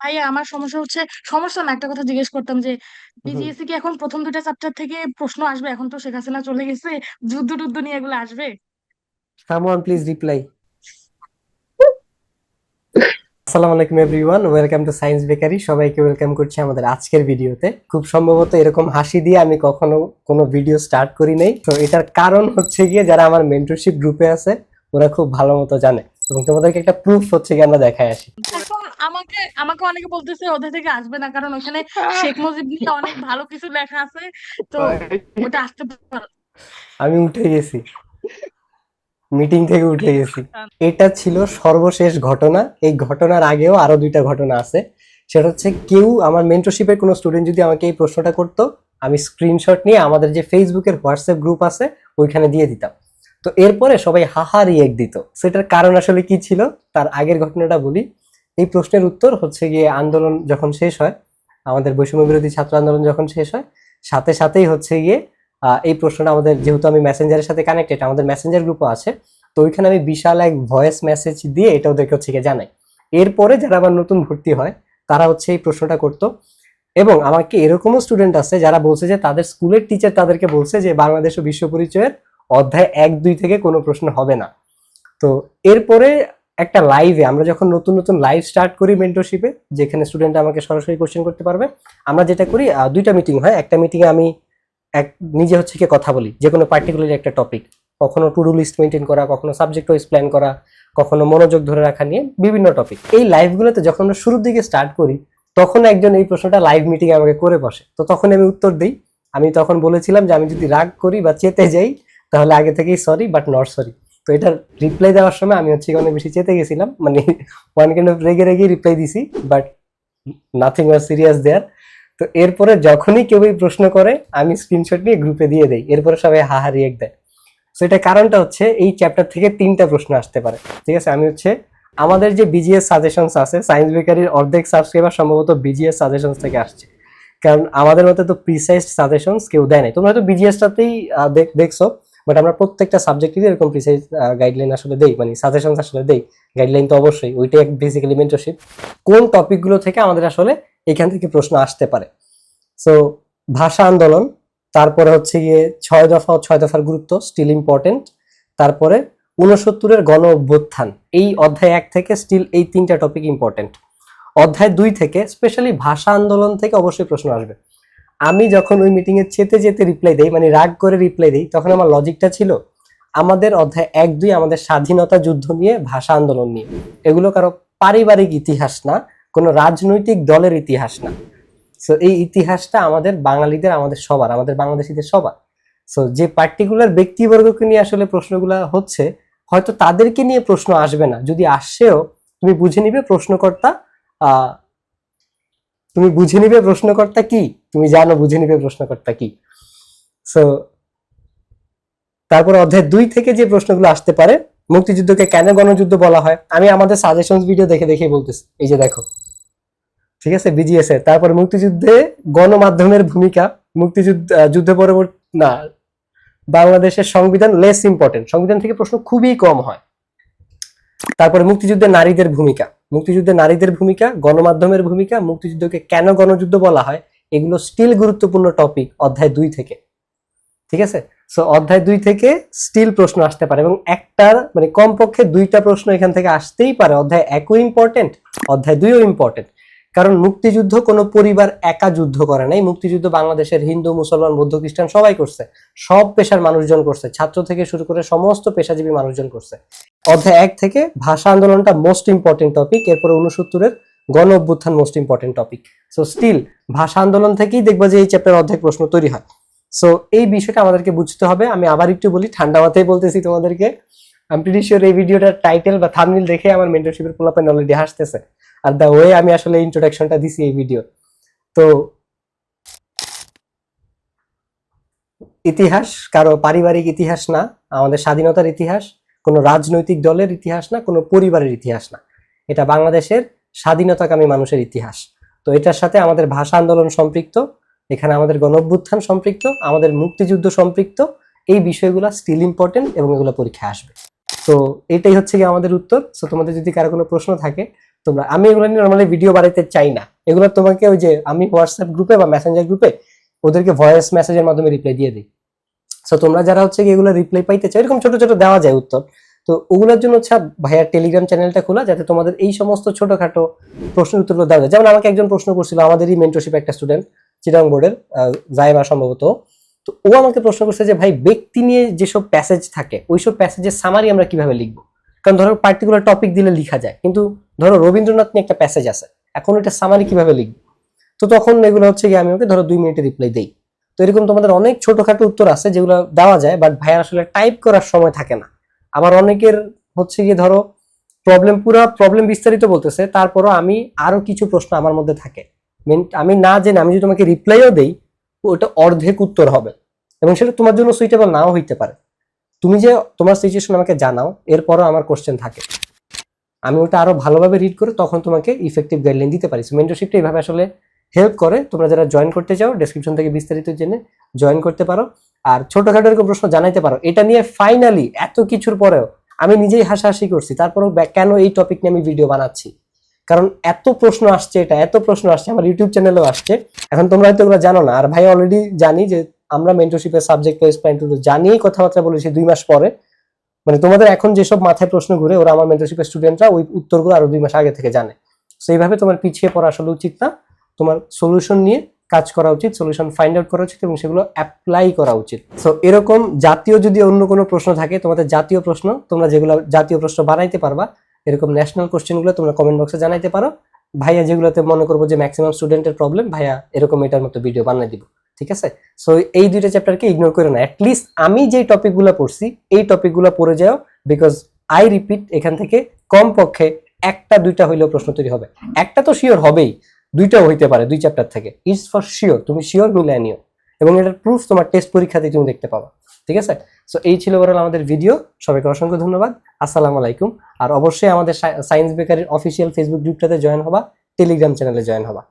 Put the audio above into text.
ভাইয়া আমার সমস্যা হচ্ছে সমস্যা না একটা কথা জিজ্ঞেস করতাম যে বিজিএসসি কি এখন প্রথম দুইটা চ্যাপ্টার থেকে প্রশ্ন আসবে? এখন তো শেখ হাসিনা চলে গেছে যুদ্ধ টুদ্ধ নিয়ে এগুলো আসবে? সামওয়ান প্লিজ রিপ্লাই আসসালামু আলাইকুম everyone welcome to science bakery সবাইকে ওয়েলকাম করছি আমাদের আজকের ভিডিওতে। খুব সম্ভবত এরকম হাসি দিয়ে আমি কখনো কোনো ভিডিও স্টার্ট করি নাই। তো এটার কারণ হচ্ছে গিয়ে যারা আমার মেন্টরশিপ গ্রুপে আছে ওরা খুব ভালো মতো জানে। এবং তোমাদেরকে একটা প্রুফ হচ্ছে গিয়ে আমরা দেখায় আসি। আমাকে আমাকে অনেকে বলতেছে ওদের থেকে আসবে না। কারণ ওখানে শেখ মুজিব নিয়ে অনেক ভালো কিছু লেখা আছে। তো ওটা আসতে পারে। আমি উঠে গেছি। মিটিং থেকে উঠে গেছি। এটা ছিল সর্বশেষ ঘটনা। এই ঘটনার আগেও আরও দুইটা ঘটনা আছে। সেটা হচ্ছে কেউ আমার মেন্টরশিপের কোনো স্টুডেন্ট যদি আমাকে এই প্রশ্নটা করতো আমি স্ক্রিনশট নিয়ে আমাদের যে ফেসবুকের হোয়াটসঅ্যাপ গ্রুপ আছে ওইখানে দিয়ে দিতাম। তো এরপরে সবাই হাহা রিয়েক্ট দিত। সেটার কারণ আসলে কি ছিল? তার আগের ঘটনাটা বলি। এই প্রশ্নের উত্তর হচ্ছে গিয়ে আন্দোলন যখন শেষ হয়, আমাদের বৈষম্য বিরোধী ছাত্র আন্দোলন যখন শেষ হয়, সাথে সাথেই হচ্ছে গিয়ে এই প্রশ্নটা আমাদের যেহেতু আমি মেসেঞ্জারের সাথে কানেক্টেড আমাদের মেসেঞ্জার গ্রুপও আছে, তো ওইখানে আমি বিশাল এক ভয়েস মেসেজ দিয়ে এটা ওদেরকে হচ্ছে গিয়ে জানাই। এরপরে যারা আবার নতুন ভর্তি হয়, তারা হচ্ছে এই প্রশ্নটা করতো। এবং আমাকে এরকমও স্টুডেন্ট আছে যারা বলছে যে তাদের স্কুলের টিচার তাদেরকে বলছে যে বাংলাদেশ ও বিশ্ব পরিচয়ের অধ্যায় এক, দুই থেকে কোনো প্রশ্ন হবে না। তো এরপরে একটা লাইভে আমরা যখন নতুন নতুন লাইভ স্টার্ট করি মেন্টরশিপে যেখানে স্টুডেন্ট আমাকে সরাসরি কোশ্চেন করতে পারবে, আমরা যেটা করি দুইটা মিটিং হয়। একটা মিটিংয়ে আমি এক, নিজে হচ্ছে কি কথা বলি, যে কোনো পার্টিকুলার একটা টপিক কখনো টু ডু লিস্ট মেনটেন করা, কখনো সাবজেক্ট ওয়াইজ প্ল্যান করা, কখনো মনোযোগ ধরে রাখা নিয়ে বিভিন্ন টপিক এই লাইভগুলোতে যখন আমরা শুরুর দিকে স্টার্ট করি, তখন একজন এই প্রশ্নটা লাইভ মিটিং আমাকে করে বসে। তো তখন আমি উত্তর দিই। আমি তখন বলেছিলাম যে আমি যদি রাগ করি বা চেতে যাই তাহলে আগে থেকেই সরি বাট নট সরি তো এটার রিপ্লাই দেওয়ার সময় আমি হচ্ছে অনেক বেশি চেতে গেছিলাম মানে ওয়ান কাইন্ড অফ রেগে রেগে রিপ্লাই দিছি but nothing was serious there তো এরপরে যখনই কেউ এই প্রশ্ন করে, আমি স্ক্রিনশট নিয়ে গ্রুপে দিয়ে দেই, এরপরে সবাই হাহা রিয়েক্ট দেয়। তো এটা কারণটা হচ্ছে এই চ্যাপ্টার থেকে তিনটা প্রশ্ন আসতে পারে। ঠিক আছে? আমি হচ্ছে আমাদের যে বিজিএস সাজেশনস আছে সায়েন্স বেকারির অর্ধেক সাবস্ক্রাইবার সম্ভবত বিজিএস সাজেশনস থেকে আসছে। কারণ আমাদের মতে তো প্রিসাইজ সাজেশনস কেউ দেয় নাই। তোমরা হয়তো বিজিএসটাতেই দেখছ। বাট আমরা প্রত্যেকটা সাবজেক্টে এরকম প্রিসাইজ গাইডলাইন আসলে দেই মানে সাজেশনস আসলে দেই। গাইডলাইন তো অবশ্যই, ওইটাই বেসিক্যালি মেন্টরশিপ কোন টপিকগুলো থেকে আমাদের আসলে এখান থেকে প্রশ্ন আসতে পারে? সো ভাষা আন্দোলন, তারপরে হচ্ছে গিয়ে ছয় দফা ও ছয় দফার গুরুত্ব স্টিল ইম্পর্টেন্ট তারপরে উনসত্তরের গণ অভ্যুত্থান, এই অধ্যায় এক থেকে স্টিল এই তিনটা টপিক ইম্পর্টেন্ট অধ্যায় দুই থেকে স্পেশালি ভাষা আন্দোলন থেকে অবশ্যই প্রশ্ন আসবে। আমি যখন ওই মিটিং এ চেতে যেতে রিপ্লাই দেই মানে রাগ করে রিপ্লাই দিই, তখন আমার লজিকটা ছিল, আমাদের অধ্যায় এক দুই আমাদের স্বাধীনতা যুদ্ধ নিয়ে ভাষা আন্দোলন নিয়ে। এগুলো কারও পারিবারিক ইতিহাস না, কোনো রাজনৈতিক দলের ইতিহাস না। সো এই ইতিহাসটা আমাদের বাঙালিদের, আমাদের সবার, আমাদের বাংলাদেশিদের সবার। সো যে পার্টিকুলার ব্যক্তিবর্গকে নিয়ে আসলে প্রশ্নগুলো হচ্ছে, হয়তো তাদেরকে নিয়ে প্রশ্ন আসবে না। যদি আসছেও তুমি বুঝে নিবে প্রশ্নকর্তা তুমি বুঝে নিবে প্রশ্নকর্তা কি? তুমি জানো বুঝে নিবে প্রশ্নকর্তা কি। সো তারপর অধ্যায় দুই থেকে যে প্রশ্নগুলো আসতে পারে, মুক্তিযুদ্ধকে কেন গণযুদ্ধ বলা হয়, আমি আমাদের সাজেশন ভিডিও দেখে দেখে বলতেছি। এই যে দেখো, ঠিক আছে বিজিএস এর। তারপরে মুক্তিযুদ্ধে গণমাধ্যমের ভূমিকা, মুক্তিযুদ্ধ যুদ্ধ পরবর্তী, না, বাংলাদেশের সংবিধান লেস ইম্পর্টেন্ট সংবিধান থেকে প্রশ্ন খুবই কম হয়। তারপরে মুক্তিযুদ্ধে নারীদের ভূমিকা। মুক্তিযুদ্ধে নারীদের ভূমিকা, গণমাধ্যমের ভূমিকা, মুক্তিযুদ্ধকে কেন গণযুদ্ধ বলা হয় এগুলো স্টিল গুরুত্বপূর্ণ টপিক অধ্যায় দুই থেকে। ঠিক আছে? সো অধ্যায় দুই থেকে স্টিল প্রশ্ন আসতে পারে এবং একটার মানে কমপক্ষে দুইটা প্রশ্ন এখান থেকে আসতেই পারে। অধ্যায় একও ইম্পর্টেন্ট অধ্যায় দুইও ইম্পর্টেন্ট কারণ মুক্তিযুদ্ধ কোনো পরিবার একা যুদ্ধ করে নাই। মুক্তিযুদ্ধ বাংলাদেশের হিন্দু, মুসলমান, বৌদ্ধ, খ্রিস্টান সবাই করছে। সব পেশার মানুষজন করছে। ছাত্র থেকে শুরু করে সমস্ত পেশাজীবী মানুষজন করছে। অধ্যায় এক থেকে ভাষা আন্দোলনটা মোস্ট ইম্পর্টেন্ট টপিক এরপরে উনসত্তরের গণ অভ্যুত্থান most important topic so still ভাষা আন্দোলন থেকেই দেখবা যে এই চ্যাপ্টার অর্ধেক প্রশ্ন তৈরি হয়। সো এই বিষয়টা আমাদেরকে বুঝতে হবে। আমি আবার একটু বলি, ঠান্ডা মাথায় বলতেছি তোমাদেরকে। আমি প্রিটি শিওর এই ভিডিওটার টাইটেল বা থামনিল দেখে আমার মেন্টরশিপের পোলাপেন অলরেডি হাসতেছে। আর দ্য ওয়ে আমি আসলে ইন্ট্রোডাকশনটা দিছি এই ভিডিও তো, ইতিহাস কারও পারিবারিক ইতিহাস না, আমাদের স্বাধীনতার ইতিহাস, কোনো রাজনৈতিক দলের ইতিহাস না, কোনো পরিবারের ইতিহাস না। এটা বাংলাদেশের স্বাধীনতাকামী মানুষের ইতিহাস। তো এটার সাথে আমাদের ভাষা আন্দোলন সম্পৃক্ত, এখানে আমাদের গণভ্যুত্থান সম্পৃক্ত, আমাদের মুক্তিযুদ্ধ সম্পৃক্ত, এই বিষয়গুলো স্টিল ইম্পর্টেন্ট এবং এগুলো পরীক্ষায় আসবে। তো এটাই হচ্ছে গিয়ে আমাদের উত্তর। সো তোমাদের যদি কারও কোনো প্রশ্ন থাকে, তোমরা, আমি এগুলো নিয়ে নর্মালি ভিডিও বানাইতে চাই না। এগুলো তোমাকে ওই যে, আমি হোয়াটসঅ্যাপ গ্রুপে বা মেসেঞ্জার গ্রুপে ওদেরকে ভয়েস মেসেজের মাধ্যমে রিপ্লাই দিয়ে দিই। সো তোমরা যারা হচ্ছে এগুলো রিপ্লাই পাইতে চাও, এরকম ছোট ছোট দেওয়া যায় উত্তর। তো ওগুলোর জন্য হচ্ছে ভাইয়ার টেলিগ্রাম চ্যানেলটা খোলা যাতে তোমাদের এই সমস্ত ছোটোখাটো প্রশ্নের উত্তরগুলো দেওয়া যায়। যেমন আমাকে একজন প্রশ্ন করছিল, আমাদেরই মেন্টরশিপ একটা স্টুডেন্ট চিরাং বোর্ডের জায়মা সম্ভবত। তো ও আমাকে প্রশ্ন করছে যে, ভাই, ব্যক্তি নিয়ে যেসব প্যাসেজ থাকে, ওইসব প্যাসেজের সামারি আমরা কীভাবে লিখব? কারণ ধরো পার্টিকুলার টপিক দিলে লিখা যায়, কিন্তু ধরো রবীন্দ্রনাথ নিয়ে একটা প্যাসেজ আছে, এখন ওইটা সামারি কীভাবে লিখব? তো তখন এগুলো হচ্ছে গিয়ে আমি ওকে ধরো দুই মিনিটে রিপ্লাই দেই। তো এরকম তোমাদের অনেক ছোটোখাটো উত্তর আছে যেগুলো দেওয়া যায় বাট ভাইয়ার আসলে টাইপ করার সময় থাকে না। আবার অনেকের হচ্ছে গিয়ে ধরো প্রবলেম পুরো প্রবলেম বিস্তারিত বলতেছে, তারপরও আমি আরও কিছু প্রশ্ন আমার মধ্যে থাকে। Mean- আমি না জেনে আমি যদি তোমাকে রিপ্লাইও দেই, ওটা অর্ধেক উত্তর হবে। এবং সেটা তোমার জন্য সুইটেবল নাও হইতে পারে। তুমি যে তোমার সিচুয়েশন আমাকে জানাও, এরপরও আমার কোশ্চেন থাকে। আমি ওটা আরও ভালোভাবে রিড করে তখন তোমাকে ইফেক্টিভ গাইডলাইন দিতে পারি। মেন্টরশিপটা এইভাবে আসলে হেল্প করে। তোমরা যারা জয়েন করতে চাও ডেসক্রিপশন থেকে বিস্তারিত জেনে জয়েন করতে পারো। আর ছোটখাটো এরকম প্রশ্ন জানাইতে পারো। এটা নিয়ে ফাইনালি এত কিছুর পরেও আমি নিজেই হাসাহাসি করছি। তারপরেও কেন এই টপিক নিয়ে আমি ভিডিও বানাচ্ছি? কারণ এত প্রশ্ন আসছে এটা, এত প্রশ্ন আসছে, আমার ইউটিউব চ্যানেলেও আসছে। এখন তোমরা হয়তো এগুলো জানো না। আর ভাই অলরেডি জানি যে আমরা মেন্টরশিপের সাবজেক্ট ওয়াইজ প্ল্যান টু জানিয়েই কথাবার্তা বলেছি দুই মাস পরে। মানে তোমাদের এখন যেসব মাথায় প্রশ্ন ঘুরে, ওরা আমার মেন্টরশিপের স্টুডেন্টরা ওই উত্তরগুলো আরও দুই মাস আগে থেকে জানে। তো এইভাবে তোমার পিছিয়ে পড়া আসলে উচিত না। তোমার সলিউশন নিয়ে কাজ করা উচিত সলিউশন ফাইন্ড আউট করা উচিত এবং সেগুলো অ্যাপ্লাই করা উচিত। সো এরকম জাতীয় যদি অন্য কোনো প্রশ্ন থাকে, তোমাদের জাতীয় প্রশ্ন, তোমরা যেগুলো জাতীয় প্রশ্ন বানাইতে পারবা, এরকম ন্যাশনাল কোশ্চেনগুলো তোমরা কমেন্ট বক্সে জানাইতে পারো। ভাইয়া যেগুলোতে মনে করব যে ম্যাক্সিমাম স্টুডেন্টের প্রবলেম ভাইয়া এরকম এটার মতো ভিডিও বানিয়ে দিব, ঠিক আছে? সো এই দুইটা চ্যাপ্টারকে ইগনোর করে না। অ্যাটলিস্ট আমি যেই টপিকগুলো পড়ছি, এই টপিকগুলো পড়ে যাও বিকজ আই রিপিট এখান থেকে কমপক্ষে একটা, দুইটা হইলেও প্রশ্ন তৈরি হবে। একটা তো শিওর হবেই। দুইটাও হইতে পারে, দুই চ্যাপ্টার থেকে। ইটস ফর শিওর তুমি শিওর মিলিয়ে নিও। এবং এটার প্রুফ তোমার টেস্ট পরীক্ষাতে তুমি দেখতে পাবা। ঠিক আছে? সো এই ছিল ওভারঅল আমাদের ভিডিও সবাইকে অসংখ্য ধন্যবাদ। আসসালামু আলাইকুম। আর অবশ্যই আমাদের সায়েন্স বেকারির অফিসিয়াল ফেসবুক গ্রুপটাতে জয়েন হবা। টেলিগ্রাম চ্যানেলে জয়েন হবা।